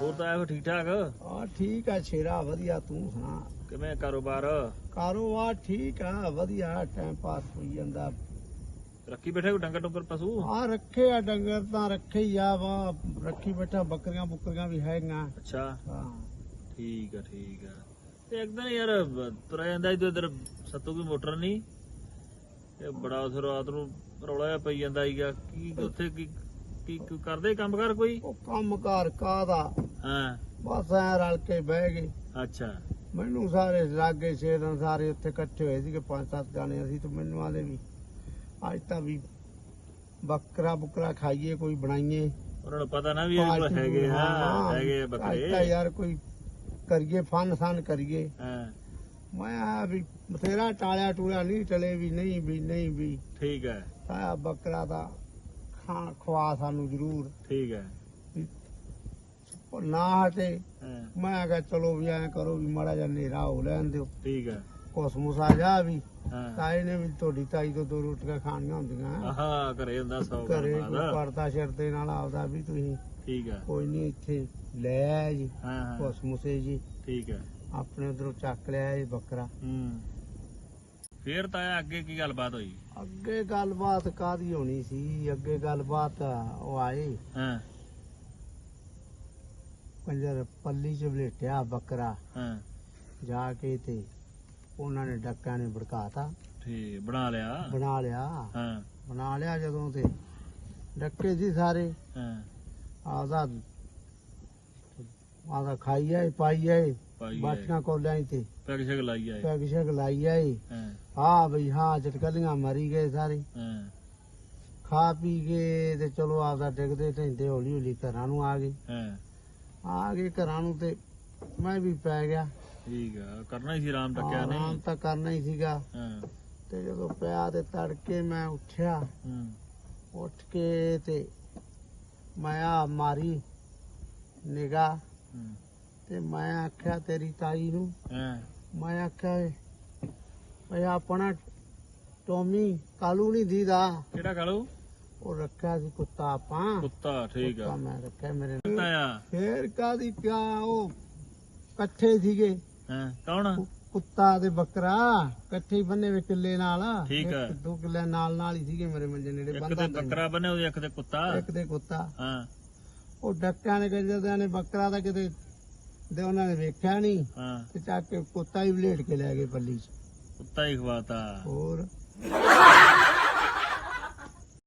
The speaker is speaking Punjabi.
ਹੋਰ ਤਾਂ ਆਇਆ ਠੀਕ ਠਾਕ? ਆ ਠੀਕ ਆ ਸ਼ੇਰਾ ਵਧੀਆ ਤੂੰ ਸੁਣਾ? ਕਿਵੇਂ ਕਾਰੋਬਾਰ? ਕਾਰੋਬਾਰ ਠੀਕ ਆ ਵਧੀਆ ਟਾਈਮ ਪਾਸ ਹੋਈ ਜਾਂਦਾ। ਰੱਖੀ ਬੈਠੇ ਕੋ ਡੰਗਰ ਡੰਗਰ ਪਸ਼ੂ? ਆ ਰੱਖੇ ਆ ਡੰਗਰ ਤਾਂ ਰੱਖੇ ਹੀ ਆ ਵਾ ਰੱਖੀ ਬੈਠਾ ਬੱਕਰੀਆਂ ਬੁੱਕਰੀਆਂ ਵੀ ਹੈਗੀਆਂ। ਅੱਛਾ। ਹਾਂ। ਠੀਕ ਆ ਠੀਕ ਆ। ਤੇ ਇੱਕ ਦਿਨ ਯਾਰ ਤੁਰਿਆ ਜਾਂਦਾ ਤੇ ਇਧਰ ਸੱਤੂ ਕੋਈ ਮੋਟਰ ਨਹੀਂ। ਇਹ ਬੜਾ ਉਥੇ ਰਾਤ ਨੂੰ ਰੌਲਾ ਜਿਹਾ ਪਈ ਜਾਂਦਾ ਸੀਗਾ। ਕੀ ਉੱਥੇ ਕੀ ਕੀ ਕੋਈ ਕਰਦੇ ਕੰਮ ਕਰ ਕੋਈ? ਉਹ ਕੰਮਕਾਰ ਕਾਦਾ ਹਾਂ। ਬਸ ਐ ਰਲ ਕੇ ਬਹਿ ਗਏ। ਅੱਛਾ। ਮੈਨੂੰ ਸਾਰੇ ਲਾਗੇ ਸ਼ੇਰਨ ਸਾਰੇ ਉੱਥੇ ਇਕੱਠੇ ਹੋਏ ਸੀਗੇ ਪੰਜ ਸੱਤ ਜਾਣੇ ਅਸੀਂ ਤੇ ਮੈਨੂੰ ਆਲੇ ਵੀ। ਅੱਜ ਤਾਂ ਵੀ ਬੱਕਰਾ ਬੁਕਰਾ ਖਾਈਏ ਕੋਈ ਬਣਾਈਏ। ਉਹਨਾਂ ਨੂੰ ਪਤਾ ਨਾ ਵੀ ਇਹ ਹੈਗੇ ਆ ਹੈਗੇ ਆ ਅੱਜ ਤਾਂ ਬੱਕਰੇ। ਯਾਰ ਕੋਈ ਕਰੀਏ ਫਨ ਫਨ ਕਰੀਏ। ਹਾਂ। ਮੈਂ ਆ ਵੀ ਬਥੇਰਾ ਟਾਲਿਆ ਟੂਲਿਆ ਨਹੀਂ ਚਲੇ ਵੀ ਨਹੀਂ ਵੀ ਨਹੀਂ ਵੀ। ਠੀਕ ਹੈ। ਸਾਇਆ ਬੱਕਰਾ ਦਾ ਖਾਣ ਖਵਾ ਸਾਨੂੰ ਜ਼ਰੂਰ। ਠੀਕ ਹੈ। ਉਹ ਨਾ ਹਾਂ। ਮੈਂ ਕਿਹਾ ਚਲੋ ਵੀ ਐਂ ਕਰੋ ਵੀ ਮਾੜਾ ਜਿਹਾ ਹਨੇਰਾ ਹੋ ਲੈਣ ਦਿਓ। ਠੀਕ ਹੈ। ਕੋਸਮੋਸ ਆ ਜਾ ਵੀ। ਹਾਂ। ਤਾਏ ਨੇ ਵੀ ਤੁਹਾਡੀ ਤਾਈ ਤੋਂ ਦੋ ਰੋਟੀਆਂ ਖਾਣੀਆਂ ਹੁੰਦੀਆਂ। ਆਹਾ ਘਰੇ ਹੁੰਦਾ ਸੌ ਘਰੇ ਕੋਈ ਪਰਦਾ ਸਿਰ ਦੇ ਨਾਲ ਆਪਦਾ ਵੀ ਤੁਸੀਂ ਠੀਕ ਹੈ। ਕੋਈ ਨਹੀਂ ਇੱਥੇ ਲੈ ਆਇਆ ਜੀ। ਹਾਂ ਹਾਂ। ਕੋਸਮੋਸੇ ਜੀ। ਠੀਕ ਹੈ। ਆਪਣੇ ਉਧਰੋਂ ਚੱਕ ਲਿਆ ਇਹ ਬੱਕਰਾ। ਹੂੰ। ਫੇਰ ਤਾਂ ਅੱਗੇ ਕੀ ਗੱਲਬਾਤ ਹੋਈ? ਅੱਗੇ ਗੱਲਬਾਤ ਕਾਦੀ ਹੋਣੀ ਸੀ? ਅੱਗੇ ਗੱਲਬਾਤ ਉਹ ਆਏ ਹਾਂ। ਪੰਜਰ ਪੱਲੀ ਚ ਬਲੇਟਿਆ ਬੱਕਰਾ। ਹਾਂ। ਜਾ ਕੇ ਤੇ ਉਹਨਾਂ ਨੇ ਡੱਕਿਆਂ ਨੇ ਭੜਕਾਤਾ। ਠੀਕ ਬਣਾ ਲਿਆ। ਬਣਾ ਲਿਆ। ਹਾਂ। ਬਣਾ ਲਿਆ ਜਦੋਂ ਤੇ ਡੱਕੇ ਸੀ ਸਾਰੇ। ਹਾਂ। ਆਦਾ ਆਦਾ ਖਾਈ ਆਏ ਪਾਈ ਆਏ ਪਾਈ ਬਾਟੀਆਂ ਕੋਲਿਆਂ ਹੀ ਤੇ। ਪੈਗ ਸ਼ਗ ਲਾਈ ਆਏ। ਪੈਗ ਸ਼ੈਗ ਲਾਈ ਆਏ। ਹਾਂ। ਬਈ ਹਾਂ ਚਟਕਲੀਆਂ ਮਰੀ ਗਏ ਸਾਰੇ। ਖਾ ਪੀ ਕੇ ਤੇ ਚਲੋ ਆਪਦਾ ਡਿੱਗਦੇ ਢੈਂਦੇ ਹੌਲੀ ਹੌਲੀ ਘਰਾਂ ਨੂੰ ਆ ਗਏ। ਆ ਗਏ ਘਰਾਂ ਨੂੰ ਤੇ ਮੈਂ ਵੀ ਪੈ ਗਿਆ। ਠੀਕ ਆ ਕਰਨਾ ਹੀ ਸੀ ਟੱਕਿਆ ਆਰਾਮ ਤਾਂ ਕਰਨਾ ਹੀ ਸੀਗਾ। ਤੇ ਜਦੋਂ ਪਿਆ ਤੇ ਤੜਕੇ ਮੈਂ ਉੱਠਿਆ। ਉੱਠ ਕੇ ਤੇ ਮੈਂ ਆ ਮਾਰੀ ਨਿਗਾਹ। ਹੂੰ, ਤੇ ਮੈਂ ਆਖਿਆ ਤੇਰੀ ਤਾਈ ਨੂੰ ਹਾਂ। ਮੈਂ ਆਖਿਆ ਓਏ ਆਪਣਾ ਟੋਮੀ ਕਾਲੂ ਨਹੀਂ ਦੀਦਾ। ਕਿਹੜਾ ਕਾਲੂ? ਉਹ ਰੱਖਿਆ ਸੀ ਕੁੱਤਾ ਆਪਾਂ। ਕੁੱਤਾ ਠੀਕ ਆ। ਮੈਂ ਰੱਖਿਆ ਮੇਰੇ ਕੁੱਤਾ ਨਾਲ ਆ? ਫੇਰ ਕਾਦੀ ਕਿਆ ਉਹ? ਇਕੱਠੇ ਸੀਗੇ। ਹਾਂ ਕੌਣ? ਕੁੱਤਾ ਤੇ ਬੱਕਰਾ ਇਕੱਠੇ ਬੰਨੇ ਵੇ ਕਿੱਲੇ ਨਾਲ। ਠੀਕ ਆ। ਇੱਕ ਦੋ ਕਿੱਲੇ ਨਾਲ ਨਾਲ ਹੀ ਸੀਗੇ ਮੇਰੇ ਮੰਜੇ ਨੇੜੇ ਇੱਕ ਬੰਦਾ ਤੇ ਬੱਕਰਾ ਬਣੇ ਉਹਦੇ ਇੱਕ ਤੇ ਕੁੱਤਾ। ਇੱਕ ਤੇ ਕੁੱਤਾ। ਹਾਂ। ਉਹ ਡੱਕਿਆਂ ਨੇ ਕਹਿੰਦੇ ਨੇ ਬੱਕਰਾ ਤਾਂ ਕਿਤੇ ਦੇ ਉਹਨਾਂ ਨੇ ਵੇਖਿਆ ਨਹੀਂ ਹਾਂ। ਤੇ ਚੱਕ ਕੇ ਕੁੱਤਾ ਹੀ ਬਲੇਡ ਕੇ ਲੈ ਗਏ ਪੱਲੀ 'ਚ। ਕੁੱਤਾ ਹੀ ਖਵਾਤਾ। ਹੋਰ।